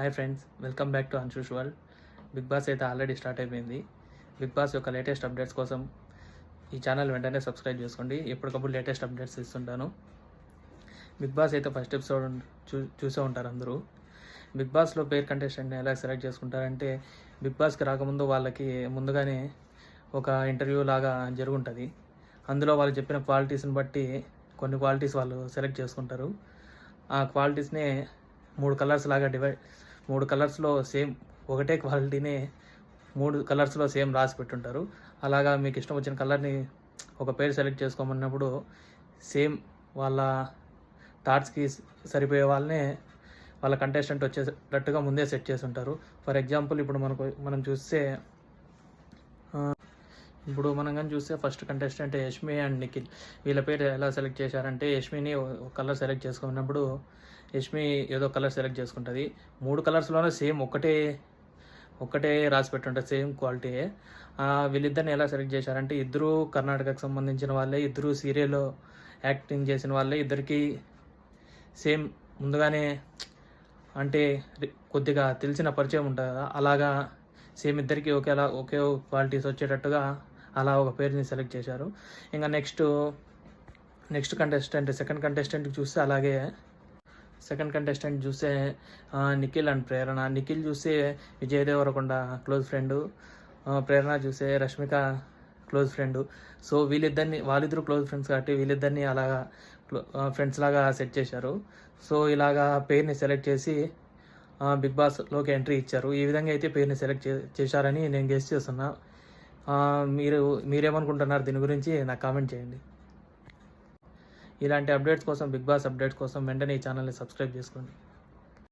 Hi friends welcome back to Anshu's world Bigg Boss అయితే already start అయిపోయింది. Bigg Boss యొక్క latest updates కోసం ఈ ఛానల్ వెంటనే సబ్స్క్రైబ్ చేసుకోండి. ఎప్పటికప్పుడు లేటెస్ట్ అప్డేట్స్ ఇస్తుంటాను. బిగ్ బాస్ అయితే ఫస్ట్ ఎపిసోడ్ చూ చూసే ఉంటారు అందరూ. బిగ్ బాస్లో పేర్ కంటెస్టెంట్ని ఎలా సెలెక్ట్ చేసుకుంటారంటే బిగ్ బాస్కి రాకముందు వాళ్ళకి ముందుగానే ఒక ఇంటర్వ్యూ లాగా జరుగుంటుంది. అందులో వాళ్ళు చెప్పిన క్వాలిటీస్ని బట్టి కొన్ని క్వాలిటీస్ వాళ్ళు సెలెక్ట్ చేసుకుంటారు. ఆ క్వాలిటీస్నే మూడు కలర్స్ లాగా డివైడ్ మూడు కలర్స్లో సేమ్ ఒకటే క్వాలిటీనే మూడు కలర్స్లో సేమ్ రాసి పెట్టుంటారు. అలాగా మీకు ఇష్టం వచ్చిన కలర్ని ఒక పేరు సెలెక్ట్ చేసుకోమన్నప్పుడు సేమ్ వాళ్ళ థాట్స్కి సరిపోయే వాళ్ళనే వాళ్ళ కంటెస్టెంట్ వచ్చేటట్టుగా ముందే సెట్ చేసి ఉంటారు. ఫర్ ఎగ్జాంపుల్ ఇప్పుడు మనకు మనం చూస్తే ఇప్పుడు మనం కానీ చూస్తే first contestant Yashmi and Nikhil. వీళ్ళ పేరు ఎలా సెలెక్ట్ చేశారంటే యష్మిని ఒక కలర్ సెలెక్ట్ చేసుకున్నప్పుడు యష్మి ఏదో కలర్ సెలెక్ట్ చేసుకుంటుంది. మూడు కలర్స్లోనే సేమ్ ఒకటే ఒకటే రాసి పెట్టుంటుంది సేమ్ క్వాలిటీయే వీళ్ళిద్దరిని ఎలా సెలెక్ట్ చేశారంటే ఇద్దరు కర్ణాటకకు సంబంధించిన వాళ్ళే ఇద్దరు సీరియల్లో యాక్టింగ్ చేసిన వాళ్ళే ఇద్దరికి సేమ్ ముందుగానే అంటే కొద్దిగా తెలిసిన పరిచయం ఉంటుంది? కదా అలాగా సేమ్ ఇద్దరికి ఒకేలా ఒకే క్వాలిటీస్ వచ్చేటట్టుగా అలా ఒక పేరుని సెలెక్ట్ చేశారు. ఇంకా next next contestant second contestant చూస్తే అలాగే సెకండ్ కంటెస్టెంట్ చూస్తే నిఖిల్ అండ్ ప్రేరణ. నిఖిల్ చూస్తే విజయ్ దేవరకొండ క్లోజ్ ఫ్రెండ్ ప్రేరణ చూసే రష్మిక క్లోజ్ ఫ్రెండ్ సో వీళ్ళిద్దరిని వాళ్ళిద్దరు క్లోజ్ ఫ్రెండ్స్ కాబట్టి వీళ్ళిద్దరిని అలాగా ఫ్రెండ్స్ లాగా సెట్ చేశారు. సో ఇలాగా పేరుని సెలెక్ట్ చేసి బిగ్ బాస్లోకి ఎంట్రీ ఇచ్చారు. ఈ విధంగా అయితే పేరుని సెలెక్ట్ చే చేశారని నేను గెస్ట్ చేస్తున్నా. మీరు మీరేమనుకుంటున్నారు దీని గురించి నాకు కామెంట్ చేయండి. ఇలాంటి అప్డేట్స్ కోసం బిగ్ బాస్ అప్డేట్స్ కోసం వెంటనే ఈ ఛానల్ని సబ్స్క్రైబ్ చేసుకోండి.